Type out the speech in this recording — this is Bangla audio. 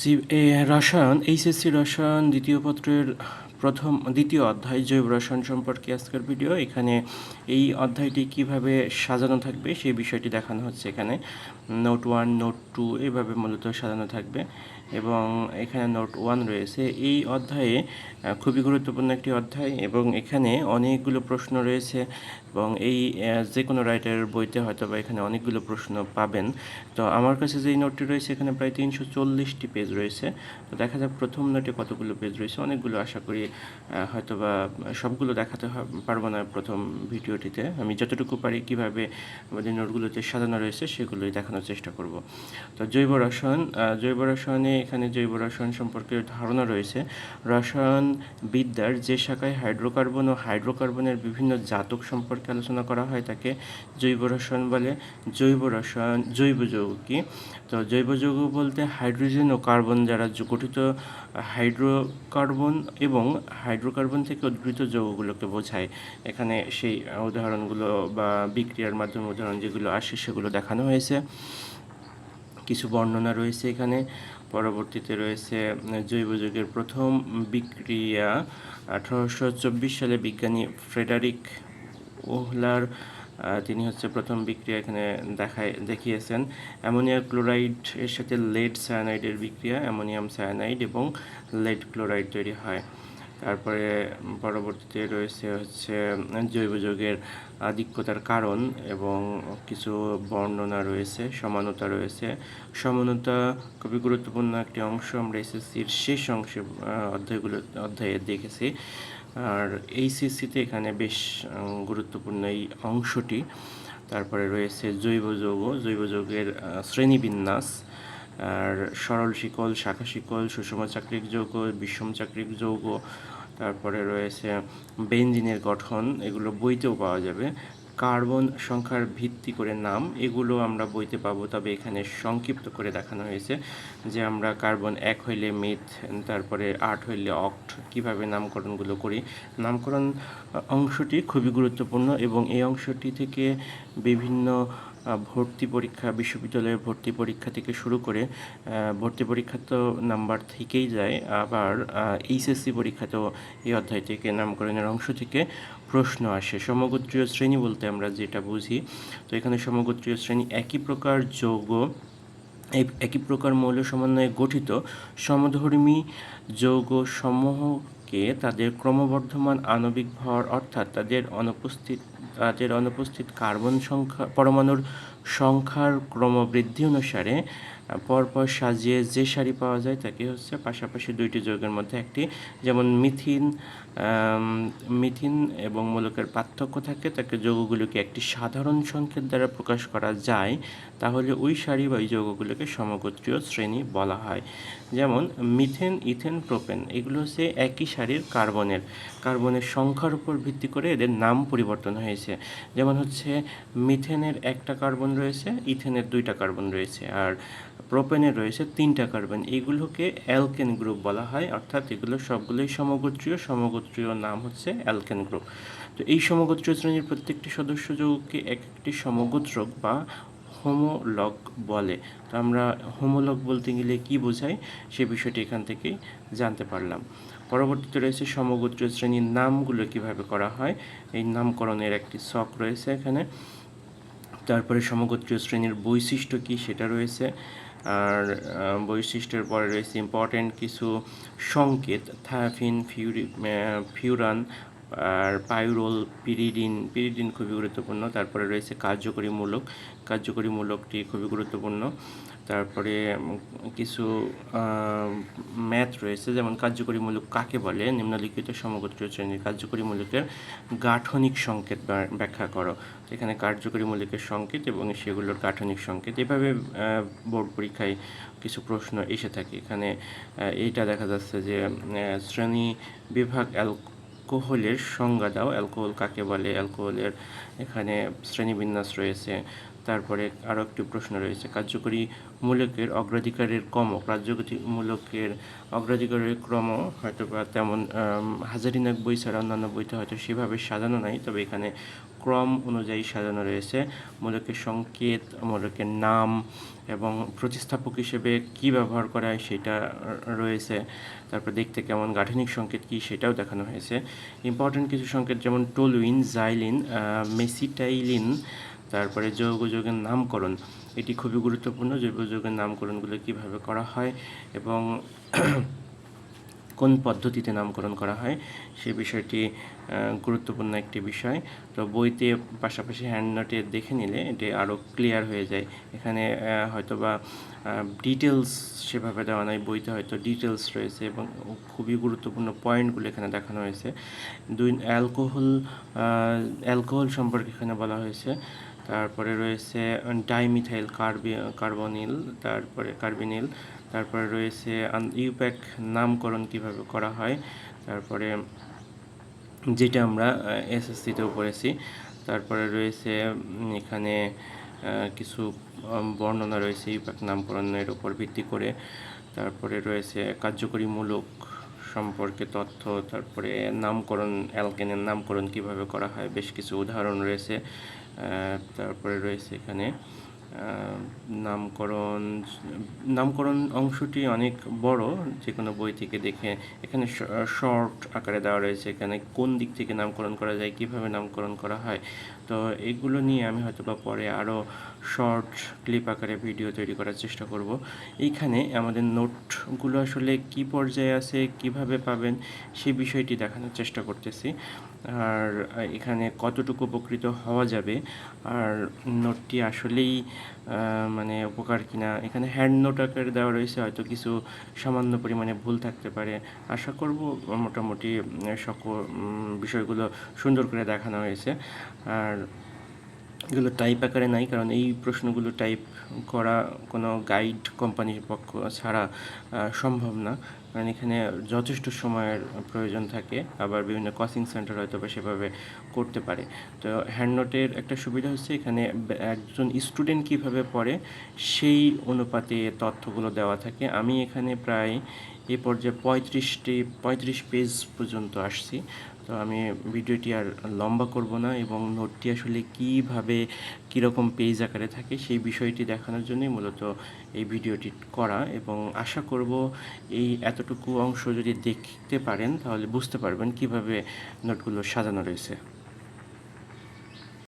জি রসায়ন এইচএসসি রসায়ন দ্বিতীয় পত্রের প্রথম, দ্বিতীয় অধ্যায় জৈব রসায়ন সম্পর্কে আজকের ভিডিও। এখানে এই অধ্যায়টি কীভাবে সাজানো থাকবে সেই বিষয়টি দেখানো হচ্ছে এখানে। নোট ওয়ান, নোট টু এভাবে মূলত সাজানো থাকবে এবং এখানে নোট ওয়ান রয়েছে। এই অধ্যায়ে খুবই গুরুত্বপূর্ণ একটি অধ্যায় এবং এখানে অনেকগুলো প্রশ্ন রয়েছে। এবং এই যে কোনো রাইটারের বইতে হয়তো বা এখানে অনেকগুলো প্রশ্ন পাবেন। তো আমার কাছে যেই নোটটি রয়েছে, এখানে প্রায় তিনশো চল্লিশটি পেজ রয়েছে। তো দেখা যাক প্রথম নোটে কতগুলো পেজ রয়েছে। অনেকগুলো আশা করি হয়তো বা সবগুলো দেখাতে পারব না প্রথম ভিডিওটিতে। আমি যতটুকু পারি কীভাবে আমাদের নোটগুলোতে সাজানো রয়েছে, সেগুলোই দেখানোর চেষ্টা করব। তো জৈব রসায়ন জৈব রসায়নে এখানে জৈব রসায়ন সম্পর্কে ধারণা রয়েছে। রসায়ন বিদ্যার যে শাখায় হাইড্রোকার্বন ও হাইড্রোকার্বনের বিভিন্ন জাতক সম্পর্কে আলোচনা করা হয় তাকে জৈব রসায়ন বলে। জৈব রসায়ন, জৈব যৌগ কি তো জৈব যৌগ বলতে হাইড্রোজেন ও কার্বন জ- গঠিত হাইড্রোকার্বন এবং হাইড্রোকার্বন থেকে উদ্ভূত যৌগগুলোকে বোঝায়। এখানে সেই উদাহরণগুলো বা বিক্রিয়ার মাধ্যমে উদাহরণ যেগুলো আসে সেগুলো দেখানো হয়েছে। কিছু বর্ণনা রয়েছে এখানে। পরবর্তীতে রয়েছে জৈব যুগের প্রথম বিক্রিয়া আঠারোশো চব্বিশ সালে বিজ্ঞানী ফ্রেডারিক ওহলার তিনি হচ্ছে প্রথম বিক্রিয়া এখানে দেখায়, দেখিয়েছেন। অ্যামোনিয়া ক্লোরাইড এর সাথে লেড সায়ানাইডের বিক্রিয়া, অ্যামোনিয়াম সায়ানাইড এবং লেড ক্লোরাইড তৈরি হয়। তারপরে পরবর্তীতে রয়েছে হচ্ছে জৈব যৌগের আধিক্যতার কারণ এবং কিছু বর্ণনা রয়েছে, সমানতা রয়েছে। সমানতা খুবই গুরুত্বপূর্ণ একটি অংশ। আমরা এসএসসির শেষ অংশে অধ্যায়গুলো, অধ্যায়ে দেখেছি। আর এইচএসসিতে এখানে বেশ গুরুত্বপূর্ণ এই অংশটি। তারপরে রয়েছে জৈব যৌগ। জৈব যৌগের শ্রেণীবিন্যাস। আর সরল শিকল, শাখা শিকল, সুষম চাকরিক যৌগ, বিষম চাকরিক যৌগ। তারপরে রয়েছে বেঞ্জিনের গঠন। এগুলো বইতেও পাওয়া যাবে। কার্বন সংখ্যার ভিত্তি করে নাম, এগুলো আমরা বইতে পাবো। তবে এখানে সংক্ষিপ্ত করে দেখানো হয়েছে যে আমরা কার্বন এক হইলে মিথ, তারপরে আট হইলে অক্ট, কীভাবে নামকরণগুলো করি। নামকরণ অংশটি খুবই গুরুত্বপূর্ণ এবং এই অংশটি থেকে বিভিন্ন ভর্তি পরীক্ষা, বিশ্ববিদ্যালয়ের ভর্তি পরীক্ষা থেকে শুরু করে ভর্তি পরীক্ষা তো নাম্বার থেকেই যায়। আবার এইচএসসি পরীক্ষাতেও এই অধ্যায় থেকে, নামকরণের অংশ থেকে প্রশ্ন আসে। সমগোত্রীয় শ্রেণি বলতে আমরা যেটা বুঝি, তো এখানে সমগোত্রীয় শ্রেণি একই প্রকার যৌগ একই প্রকার মৌল সমন্বয়ে গঠিত। সমধর্মী যৌগ সমূহকে তাদের ক্রমবর্ধমান আণবিক ভর অর্থাৎ তাদের অনুপস্থিত তাদের অনুপস্থিত কার্বন সংখ্যা, পরমাণুর সংখ্যার ক্রমবৃদ্ধি অনুসারে পরপর সাজিয়ে যে সারি পাওয়া যায় তাকে হচ্ছে পাশাপাশি দুইটি যৌগের মধ্যে একটি, যেমন মিথিন মিথিন এবং মূলকের পার্থক্য থাকে, তাকে যৌগগুলোকে একটি সাধারণ সংকেত দ্বারা প্রকাশ করা যায়, তাহলে ওই সারি বা ওই যৌগগুলোকে সমগোত্রীয় শ্রেণি বলা হয়। যেমন, মিথেন, ইথেন, প্রোপেন, এগুলো হচ্ছে একই সারির কার্বনের। কার্বনের সংখ্যার উপর ভিত্তি করে এদের নাম পরিবর্তন হয়েছে। যেমন হচ্ছে, মিথেনের একটা কার্বন রয়েছে, ইথেনের দুইটা কার্বন রয়েছে, আর প্রোপেনের রয়েছে তিনটা কার্বন। এগুলোকে অ্যালকেন গ্রুপ বলা হয়, অর্থাৎ এগুলো সবগুলোই সমগোত্রীয় সমগোত্রীয় নাম হচ্ছে অ্যালকেন গ্রুপ। তো এই সমগোত্রীয় শ্রেণির প্রত্যেকটি সদস্য যৌগকে এক একটি সমগোত্রক বা হোমোলগ বলে। তো আমরা হোমোলগ বলতে গেলে কি বোঝায়? সে বিষয়টি এখান থেকে জানতে পারলাম। পরবর্তীতে রয়েছে সমগোত্রীয় শ্রেণির নামগুলো কীভাবে করা হয়? এই নামকরণের একটি ছক রয়েছে এখানে। তারপরে সমগোত্রীয় শ্রেণির বৈশিষ্ট্য কী সেটা রয়েছে। আর বৈশিষ্ট্যের পরে রয়েছে ইম্পর্টেন্ট কিছু সংকেত থায়াফিন ফিউরি ফিউরান আর পাইরোল পিরিডিন পিরিডিন খুবই গুরুত্বপূর্ণ। তারপরে রয়েছে কার্যকরীমূলক, কার্যকরীমূলকটি কার্যকরী মূলকটি খুবই গুরুত্বপূর্ণ। তারপরে কিছু ম্যাথ রয়েছে, যেমন কার্যকরী মূলক কাকে বলে? নিম্নলিখিত সমগোত্রীয় শ্রেণির কার্যকরী মূলকের গাঠনিক সংকেত ব্যাখ্যা করো। এখানে কার্যকরী মূলকের সংকেত এবং সেগুলোর গাঠনিক সংকেত। এভাবে বোর্ড পরীক্ষায় কিছু প্রশ্ন এসে থাকে। এখানে এইটা দেখা যাচ্ছে যে শ্রেণি বিভাগ অ্যালকোহলের সংজ্ঞা দাও। অ্যালকোহল কাকে বলে? অ্যালকোহলের এখানে শ্রেণীবিন্যাস রয়েছে। তারপরে আরও একটি প্রশ্ন রয়েছে। কার্যকরী মূলকের অগ্রাধিকারের ক্রম কার্যকরী মূলকের অগ্রাধিকারের ক্রম হয়তো বা তেমন হাজারিনাক বই ছাড়া অন্যান্য বইতে হয়তো সেভাবে সাজানো নাই, তবে এখানে ক্রম অনুযায়ী সাজানো রয়েছে। মূলকের সংকেত, মূলকের নাম এবং প্রতিস্থাপক হিসেবে কি ব্যবহার করা হয় সেটা রয়েছে। তারপর দেখতে কেমন গাঠনিক সংকেত কি সেটাও দেখানো হয়েছে। ইম্পর্টেন্ট কিছু সংকেত যেমন টোলুইন জাইলিন মেসিটাইলিন তারপরে যৌগ যৌগের নামকরণ। এটি খুবই গুরুত্বপূর্ণ জৈব যৌগের নামকরণগুলো কীভাবে করা হয় এবং কোন পদ্ধতিতে নামকরণ করা হয়, সে বিষয়টি গুরুত্বপূর্ণ একটি বিষয়। তো বইতে পাশাপাশি হ্যান্ড নোটে দেখে নিলে এটি আরও ক্লিয়ার হয়ে যায়। এখানে হয়তোবা ডিটেলস সেভাবে দেওয়া নয় বইতে হয়তো ডিটেলস রয়েছে এবং খুবই গুরুত্বপূর্ণ পয়েন্টগুলো এখানে দেখানো হয়েছে। দুই, অ্যালকোহল অ্যালকোহল সম্পর্কে এখানে বলা হয়েছে। তারপরে রয়েছে ডাইমিথাইল কার্বি, কার্বনিল, তারপরে কার্বিনিল, তারপরে রয়েছে ইউপ্যাক নামকরণ কীভাবে করা হয়, তারপরে যেটা আমরা এসএসসিতেও পড়েছি, তারপরে রয়েছে এখানে কিছু বর্ণনা রয়েছে ইউপ্যাক নামকরণের উপর ভিত্তি করে, তারপরে রয়েছে কার্যকরীমূলক সম্পর্কে তথ্য, তারপরে নামকরণ, অ্যালকেনের নামকরণ কীভাবে করা হয়, বেশ কিছু উদাহরণ রয়েছে তারপরে রয়েছে এখানে নামকরণ নামকরণ অংশটি অনেক বড় যে কোনো বই থেকে দেখে। এখানে শর্ট আকারে দেওয়া রয়েছে এখানে কোন দিক থেকে নামকরণ করা যায়, কীভাবে নামকরণ করা হয়। তো এগুলো নিয়ে আমি হয়তো বা পরে আরও শর্ট ক্লিপ আকারে ভিডিও তৈরি করার চেষ্টা করব। এইখানে আমাদের নোটগুলো আসলে কি পর্যায়ে আছে, কীভাবে পাবেন সেই বিষয়টি দেখানোর চেষ্টা করতেছি। আর এখানে কতটুকু উপকৃত হওয়া যাবে, আর নোটটি আসলেই মানে উপকার কিনা। এখানে হ্যান্ড নোট আকারে দেওয়া রয়েছে, হয়তো কিছু সামান্য পরিমাণে ভুল থাকতে পারে। আশা করব মোটামুটি সকল বিষয়গুলো সুন্দর করে দেখানো হয়েছে। আর এগুলো টাইপ আকারে নাই, কারণ এই প্রশ্নগুলো টাইপ করা কোনো গাইড কোম্পানির পক্ষ ছাড়া সম্ভব না। কারণ এখানে যথেষ্ট সময়ের প্রয়োজন থাকে, আবার বিভিন্ন কোচিং সেন্টার হয়তো বা সেভাবে করতে পারে। তো হ্যান্ড নোটের একটা সুবিধা হচ্ছে, এখানে একজন স্টুডেন্ট কীভাবে পড়ে, সেই অনুপাতে তথ্যগুলো দেওয়া থাকে। আমি এখানে প্রায় এ পর্যায়ে পঁয়ত্রিশটি, পঁয়ত্রিশ পেজ পর্যন্ত আসছি। তো আমি ভিডিওটি আর লম্বা করব না এবং নোটটি আসলে কীভাবে, কীরকম পেজ আকারে থাকে সেই বিষয়টি দেখানোর জন্যই মূলত এই ভিডিওটি করা এবং আশা করব এই এতটুকু অংশ যদি দেখতে পারেন তাহলে বুঝতে পারবেন কীভাবে নোটগুলো সাজানো রয়েছে।